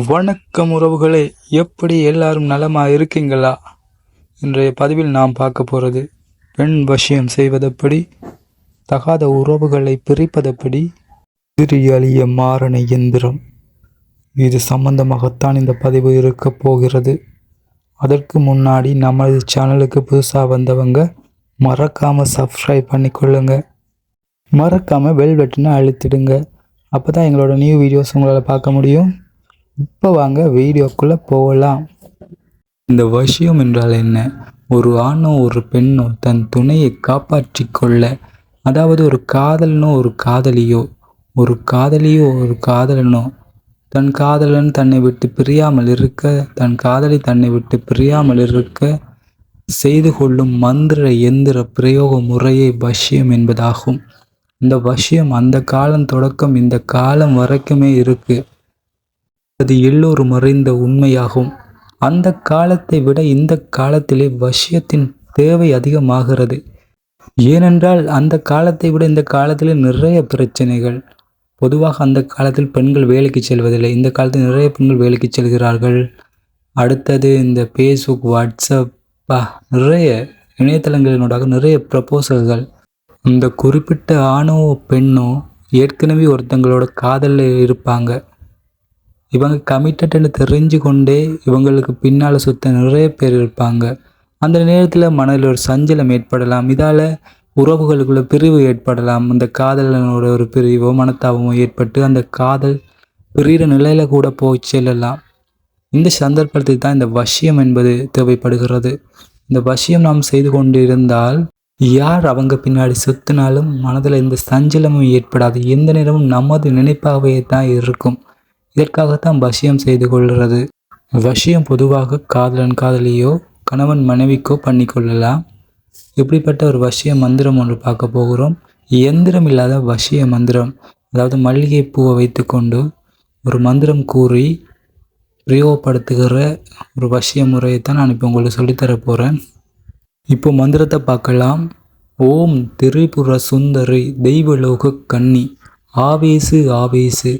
வணக்கம் உறவுகளே எப்படி எல்லாரும் நலமா இருக்கீங்களா? இன்றைய பதிவில் நாம் பார்க்க போகிறது பெண் வசியம் செய்வதப்படி தகாத உறவுகளை பிரிப்பதப்படி சிறியலிய மாரண எந்திரம். இது சம்பந்தமாகத்தான் இந்த பதிவு இருக்க போகிறது. அதற்கு முன்னாடி நமது சேனலுக்கு புதுசாக வந்தவங்க மறக்காமல் சப்ஸ்கிரைப் பண்ணிக்கொள்ளுங்க மறக்காமல் பெல் பட்டனை அழுத்திடுங்க. அப்போ தான் எங்களோட நியூ வீடியோஸ் உங்களால் பார்க்க முடியும். இப்போ வாங்க வீடியோக்குள்ளே போகலாம். இந்த வசியம் என்றால் என்ன? ஒரு ஆணோ ஒரு பெண்ணோ தன் துணையை காப்பாற்றி கொள்ள அதாவது ஒரு காதலனோ ஒரு காதலியோ ஒரு காதலியோ ஒரு காதலனோ தன் காதலன் தன்னை விட்டு பிரியாமல் இருக்க தன் காதலி தன்னை விட்டு பிரியாமல் இருக்க செய்து கொள்ளும் மந்திர எந்திர பிரயோக முறையை வசியம் என்பதாகும். இந்த வசியம் அந்த காலம் தொடக்கம் இந்த காலம் வரைக்குமே இருக்குது அது எல்லோரும் அறிந்த உண்மையாகும். அந்த காலத்தை விட இந்த காலத்திலே வசியத்தின் தேவை அதிகமாகிறது. ஏனென்றால் அந்த காலத்தை விட இந்த காலத்தில் நிறைய பிரச்சனைகள். பொதுவாக அந்த காலத்தில் பெண்கள் வேலைக்கு செல்வதில்லை. இந்த காலத்தில் நிறைய பெண்கள் வேலைக்கு செல்கிறார்கள். அடுத்தது இந்த ஃபேஸ்புக் வாட்ஸ்அப் நிறைய இணையதளங்களினூடாக நிறைய ப்ரப்போசல்கள் இந்த குறிப்பிட்ட ஆணோ பெண்ணோ ஏற்கனவே ஒருத்தங்களோட காதலில் இருப்பாங்க. இவங்க கமிட்டட்னு தெரிஞ்சு கொண்டே இவங்களுக்கு பின்னால் சுத்த நிறைய பேர் இருப்பாங்க. அந்த நேரத்தில் மனதில் ஒரு சஞ்சலம் ஏற்படலாம். இதால் உறவுகளுக்குள்ள பிரிவு ஏற்படலாம். அந்த காதலனோட ஒரு பிரிவோ மனத்தாபமோ ஏற்பட்டு அந்த காதல் பிரிகிற நிலையில் கூட போய் செல்லலாம். இந்த சந்தர்ப்பத்தில் தான் இந்த வசியம் என்பது தேவைப்படுகிறது. இந்த வசியம் நாம் செய்து கொண்டு இருந்தால் யார் அவங்க பின்னாடி சுத்தினாலும் மனதில் இந்த சஞ்சலமும் ஏற்படாது. எந்த நேரமும் நமது நினைப்பாகவே தான் இருக்கும். இதற்காகத்தான் வசியம் செய்து கொள்கிறது. வசியம் பொதுவாக காதலன் காதலியோ கணவன் மனைவிக்கோ பண்ணி கொள்ளலாம். இப்படிப்பட்ட ஒரு வசிய மந்திரம் ஒன்று பார்க்க போகிறோம். இயந்திரம் இல்லாத வசிய மந்திரம். அதாவது மல்லிகை பூவை வைத்துக்கொண்டு ஒரு மந்திரம் கூறி பிரயோகப்படுத்துகிற ஒரு வசிய முறையை தான் நான் இப்போ உங்களுக்கு சொல்லித்தர போகிறேன் இப்போ மந்திரத்தை பார்க்கலாம். ஓம் திரிபுர சுந்தரி தெய்வலோக கன்னி. ஆவேசு ஆவேசு.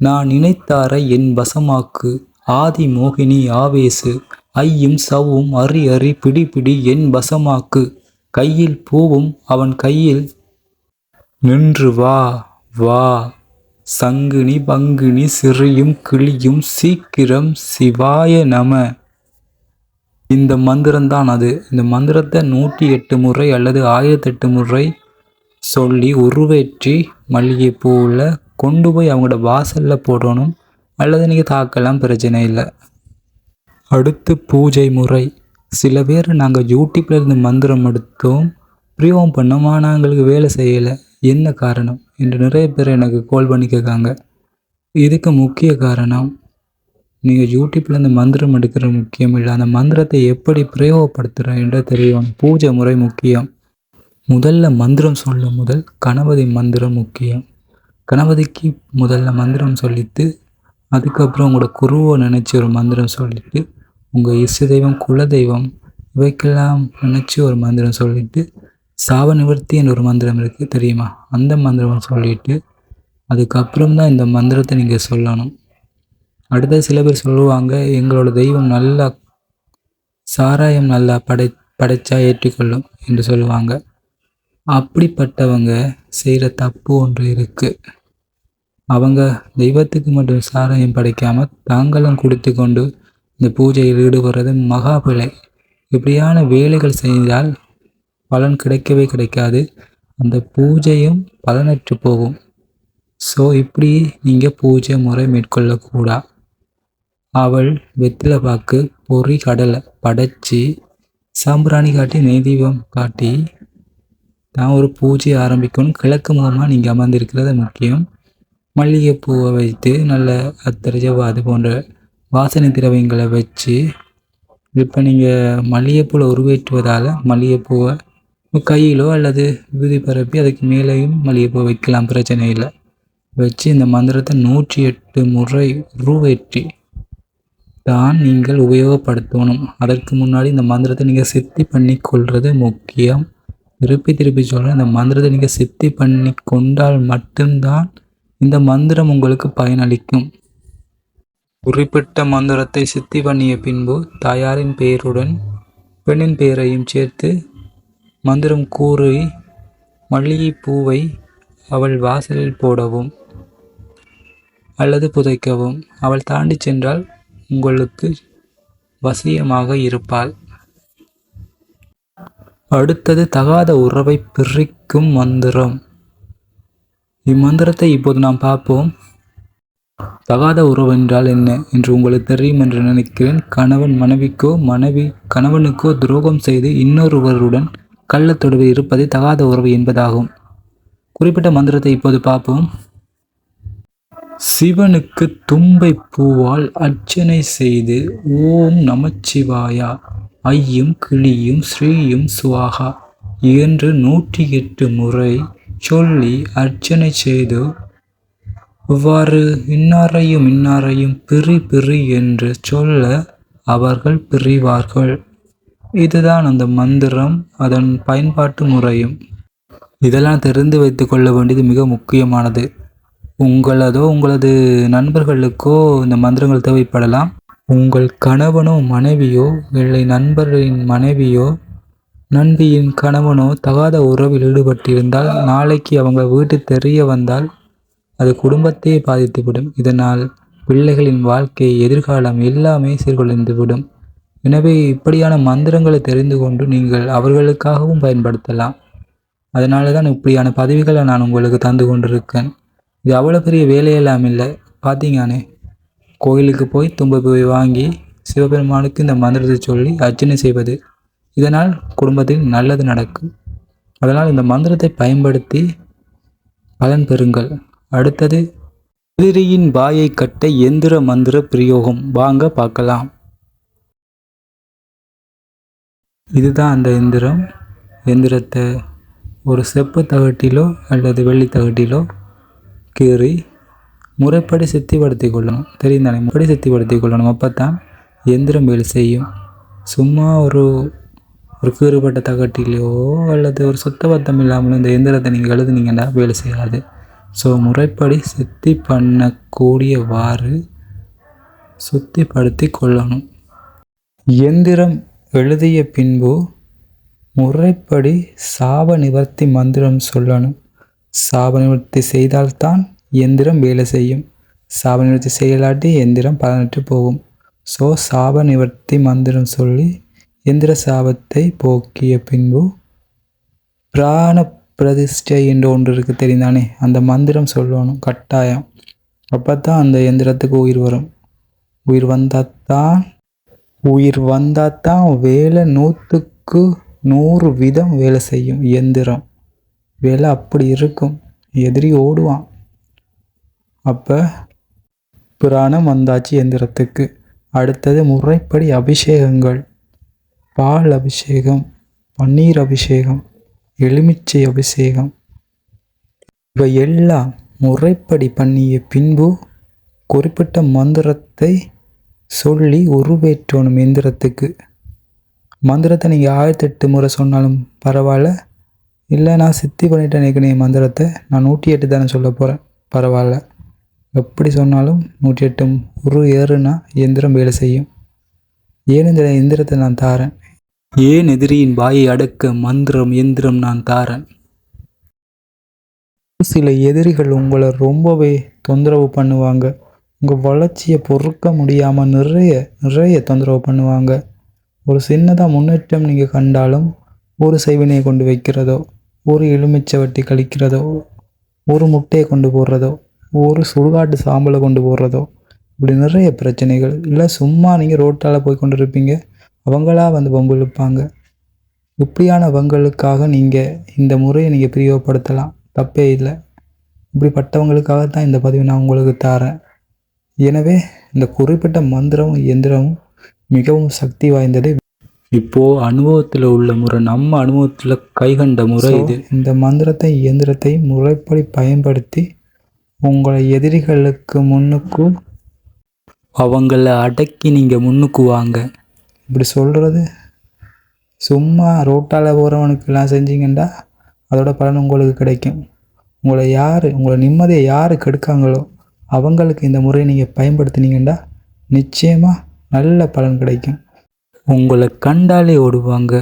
நான் நினைத்தாரை என் வசமாக்கு. ஆதி மோகினி ஆவேசு. ஐயும் சவ்வும் அரி அரி பிடி பிடி என் வசமாக்கு. கையில் பூவும் அவன் கையில். நின்று வா வா. சங்குனி பங்குனி சிறியும் கிளியும் சீக்கிரம் சிவாய நம. இந்த மந்திரம்தான் அது. இந்த மந்திரத்தை நூற்றி எட்டு முறை அல்லது ஆயிரத்தெட்டு முறை சொல்லி உருவேற்றி மல்லிகைப்பூவில் கொண்டு போய் அவங்களோட வாசலில் போடணும். அல்லது நீங்கள் தாக்கலாம் பிரச்சனை இல்லை. அடுத்து பூஜை முறை. சில பேர் நாங்கள் யூடியூப்லேருந்து மந்திரம் எடுத்தோம். பிரயோகம் பண்ணோம் ஆனால் எங்களுக்கு வேலை செய்யலை. என்ன காரணம்? என்று நிறைய பேர் எனக்கு கால் பண்ணி கேட்காங்க. இதுக்கு முக்கிய காரணம் நீங்கள் யூடியூப்லேருந்து மந்திரம் எடுக்கிற முக்கியம் இல்லை. அந்த மந்திரத்தை எப்படி பிரயோகப்படுத்துகிறேன் என்று தெரியும் பூஜை முறை முக்கியம். முதல்ல மந்திரம் சொல்லும் முதல் கணபதி மந்திரம் முக்கியம். கணபதிக்கு முதல்ல மந்திரம் சொல்லிட்டு அதுக்கப்புறம் உங்களோட குருவை நினச்சி ஒரு மந்திரம் சொல்லிட்டு உங்கள் இஷ்ட தெய்வம் குல தெய்வம் இவைக்கெல்லாம் நினச்சி ஒரு மந்திரம் சொல்லிட்டு சாவ நிவர்த்தின்னு ஒரு மந்திரம் இருக்குது தெரியுமா? அந்த மந்திரம் சொல்லிட்டு அதுக்கப்புறம் தான் இந்த மந்திரத்தை நீங்கள் சொல்லணும். அடுத்த சில பேர் சொல்லுவாங்க எங்களோட தெய்வம் நல்லா சாராயம் நல்லா படை படைச்சா ஏற்றிக்கொள்ளும் என்று சொல்லுவாங்க. அப்படிப்பட்டவங்க செய்கிற தப்பு ஒன்று இருக்குது அவங்க தெய்வத்துக்கு மட்டும் சாராயம் படைக்காமல் தாங்களும் கொடுத்து கொண்டு இந்த பூஜையில் ஈடுபடுறது மகா பிழை. இப்படியான வேலைகள் செய்தால் பலன் கிடைக்கவே கிடைக்காது. அந்த பூஜையும் பலனற்று போகும். ஸோ இப்படி நீங்கள் பூஜை முறை மேற்கொள்ளக்கூடா. அவள் வெத்திலை பாக்கு பொறி கடலை படைச்சி சாம்பிராணி காட்டி நெய் தீபம் காட்டி தான் ஒரு பூஜை ஆரம்பிக்கணும் கிழக்கு முகமாக நீங்கள் அமர்ந்திருக்கிறது முக்கியம். மல்லிகைப்பூவை வைத்து நல்ல அத்தரை ஜவ்வாது போன்ற வாசனை திரவியங்களை வச்சு இப்போ நீங்கள் மல்லிகைப்பூவில் உருவேற்றுவதால் மல்லிகைப்பூவை கையிலோ அல்லது விபூதி பரப்பி அதுக்கு மேலேயும் மல்லிகைப்பூ வைக்கலாம் பிரச்சனை இல்லை. வச்சு இந்த மந்திரத்தை நூற்றி எட்டு முறை உருவேற்றி தான் நீங்கள் உபயோகப்படுத்தணும். அதற்கு முன்னாடி இந்த மந்திரத்தை நீங்கள் சித்தி பண்ணி கொள்வது முக்கியம். திருப்பி திருப்பி சொல்கிறேன் இந்த மந்திரத்தை நீங்கள் சித்தி பண்ணி கொண்டால் மட்டும்தான் இந்த மந்திரம் உங்களுக்கு பயனளிக்கும். குறிப்பிட்ட மந்திரத்தை சித்தி பண்ணிய பின்பு தாயாரின் பெயருடன் பெண்ணின் பெயரையும் சேர்த்து மந்திரம் கூறி மல்லிகை பூவை அவள் வாசலில் போடவும் அல்லது புதைக்கவும். அவள் தாண்டி சென்றால் உங்களுக்கு வசியமாக இருப்பாள். அடுத்தது தகாத உறவை பிரிக்கும் மந்திரம். இம்மந்திரத்தை இப்போது நாம் பார்ப்போம். தகாத உறவு என்றால் என்ன என்று உங்களுக்கு தெரியும் என்று நினைக்கிறேன். கணவன் மனைவிக்கோ மனைவி கணவனுக்கோ துரோகம் செய்து இன்னொருவருடன் கள்ள தொடர்பு இருப்பதே தகாத உறவு என்பதாகும். குறிப்பிட்ட மந்திரத்தை இப்போது பார்ப்போம். சிவனுக்கு தும்பை பூவால் அர்ச்சனை செய்து ஓம் நமச்சிவாயா ஐயும் கிளியும் ஸ்ரீயும் சுவாகா என்று நூற்றி எட்டு முறை சொல்லி அர்ச்சனை செய்து இவ்வாறு இன்னாரையும் இன்னாரையும் பிரி பிரி என்று சொல்ல அவர்கள் பிரிவார்கள். இதுதான் அந்த மந்திரம் அதன் பயன்பாட்டு முறையும். இதெல்லாம் தெரிந்து வைத்து கொள்ள வேண்டியது மிக முக்கியமானது. உங்களதோ உங்களது நண்பர்களுக்கோ இந்த மந்திரங்கள் தேவைப்படலாம். உங்கள் கணவனோ மனைவியோ இல்லை நண்பரின் மனைவியோ நண்பியின் கணவனோ தகாத உறவில் ஈடுபட்டிருந்தால் நாளைக்கு அவங்க வீட்டு தெரிய வந்தால் அது குடும்பத்தையே பாதித்துவிடும். இதனால் பிள்ளைகளின் வாழ்க்கை எதிர்காலம் எல்லாமே சீர்குலைந்துவிடும். எனவே இப்படியான மந்திரங்களை தெரிந்து கொண்டு நீங்கள் அவர்களுக்காகவும் பயன்படுத்தலாம். அதனால தான் இப்படியான பதவிகளை நான் உங்களுக்கு தந்து கொண்டிருக்கேன். இது அவ்வளோ பெரிய வேலையெல்லாம் இல்லை. பார்த்தீங்கண்ணே கோயிலுக்கு போய் தும்பை போய் வாங்கி சிவபெருமானுக்கு இந்த மந்திரத்தை சொல்லி அர்ச்சனை செய்வது இதனால் குடும்பத்தில் நல்லது நடக்கும் அதனால் இந்த மந்திரத்தை பயன்படுத்தி பலன் பெறுங்கள். அடுத்தது குதிரையின் வாயை கட்ட எந்திர மந்திர பிரயோகம். வாங்க பார்க்கலாம். இதுதான் அந்த எந்திரம். எந்திரத்தை ஒரு செப்பு தகட்டிலோ அல்லது வெள்ளி தகட்டிலோ கீறி முறைப்படி சித்திப்படுத்தி கொள்ளணும். தெரியும் தானே முறைப்படி சித்திப்படுத்தி கொள்ளணும். அப்போ தான் எந்திரம் வேலை செய்யும். சும்மா ஒரு ஒரு கீறுபட்ட தகட்டிலையோ அல்லது ஒரு சுத்தபத்தம் இல்லாமல் இந்த எந்திரத்தை நீங்கள் எழுதுனீங்கன்னா வேலை செய்யாது. ஸோ முறைப்படி சுத்தி பண்ணக்கூடியவாறு சுத்திப்படுத்தி கொள்ளணும். எந்திரம் எழுதிய பின்பு முறைப்படி சாப நிவர்த்தி மந்திரம் சொல்லணும். சாப நிவர்த்தி செய்தால்தான் இயந்திரம் வேலை செய்யும். சாப நிவர்த்தி செய்யலாட்டி எந்திரம் பலனற்று போகும். ஸோ சாப நிவர்த்தி மந்திரம் சொல்லி எந்திர சாபத்தை போக்கிய பின்பு பிராண பிரதிஷ்டை என்று ஒன்று இருக்குது தெரிந்தானே அந்த மந்திரம் சொல்லணும் கட்டாயம். அப்போ தான் அந்த எந்திரத்துக்கு உயிர் வரும். உயிர் வந்தால் தான் உயிர் வந்தால் தான் வேலை நூற்றுக்கு நூறு விதம் வேலை செய்யும் இயந்திரம். வேலை அப்படி இருக்கும். எதிரி ஓடுவான். அப்போ புராணம் வந்தாச்சு எந்திரத்துக்கு அடுத்தது முறைப்படி அபிஷேகங்கள். பால் அபிஷேகம் பன்னீர் அபிஷேகம் எலுமிச்சை அபிஷேகம். இவை எல்லாம் முறைப்படி பண்ணிய பின்பு குறிப்பிட்ட மந்திரத்தை சொல்லி உருவேற்றணும் எந்திரத்துக்கு மந்திரத்தை நீங்கள் ஆயிரத்தெட்டு முறை சொன்னாலும் பரவாயில்ல. இல்லை நான் சித்தி பண்ணிட்டேன் என் மந்திரத்தை. நான் நூற்றி எட்டு தானே சொல்ல போகிறேன் பரவாயில்ல. எப்படி சொன்னாலும் நூற்றி எட்டு உரு ஏறுனா எந்திரம் வேலை செய்யும். ஏன் இந்த எந்திரத்தை நான் தாரேன். ஏன் எதிரியின் வாயை அடக்க மந்திரம் எந்திரம் நான் தாரேன்? சில எதிரிகள் உங்களை ரொம்பவே தொந்தரவு பண்ணுவாங்க. உங்கள் வளர்ச்சியை பொறுக்க முடியாமல் நிறைய நிறைய தொந்தரவு பண்ணுவாங்க. ஒரு சின்னதாக முன்னேற்றம் நீங்கள் கண்டாலும் ஒரு சைவினை கொண்டு வைக்கிறதோ ஒரு எலுமிச்சை வட்டி கழிக்கிறதோ ஒரு முட்டையை கொண்டு போடுறதோ ஒரு சுடுகாட்டு சாம்பலை கொண்டு போடுறதோ இப்படி நிறைய பிரச்சனைகள். இல்லை சும்மா நீங்கள் ரோட்டால் போய் கொண்டு இருப்பீங்க அவங்களா வந்து பம்பு இழுப்பாங்க. இப்படியானவங்களுக்காக நீங்கள் இந்த முறையை நீங்கள் பிரியோகப்படுத்தலாம். தப்பே இல்லை. இப்படிப்பட்டவங்களுக்காக தான் இந்த பதிவை நான் உங்களுக்கு தாரேன் எனவே இந்த குறிப்பிட்ட மந்திரமும் எந்திரமும் மிகவும் சக்தி வாய்ந்தது. இப்போ அனுபவத்தில் உள்ள முறை நம்ம அனுபவத்தில் கைகண்ட முறை இது. இந்த மந்திரத்தை இயந்திரத்தை முறைப்படி பயன்படுத்தி உங்களை எதிரிகளுக்கு முன்னுக்கு அவங்கள அடக்கி நீங்கள் முன்னுக்கு வாங்க இப்படி சொல்கிறது சும்மா ரோட்டால் போகிறவனுக்கெல்லாம் செஞ்சீங்கன்னா அதோட பலன் உங்களுக்கு கிடைக்கும். உங்களை யார் உங்களை நிம்மதியை யார் கெடுக்காங்களோ அவங்களுக்கு இந்த முறையை நீங்கள் பயன்படுத்தினீங்கன்னா நிச்சயமாக நல்ல பலன் கிடைக்கும். உங்களை கண்டாலே ஓடுவாங்க.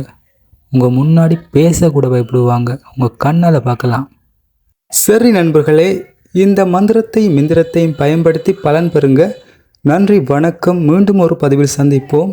உங்கள் முன்னாடி பேசக்கூட பயப்படுவாங்க. உங்கள் கண்ணால் பார்க்கலாம். சரி நண்பர்களே இந்த மந்திரத்தையும் மிந்திரத்தையும் பயன்படுத்தி பலன் பெறுங்க. நன்றி வணக்கம். மீண்டும் ஒரு பதிவில் சந்திப்போம்.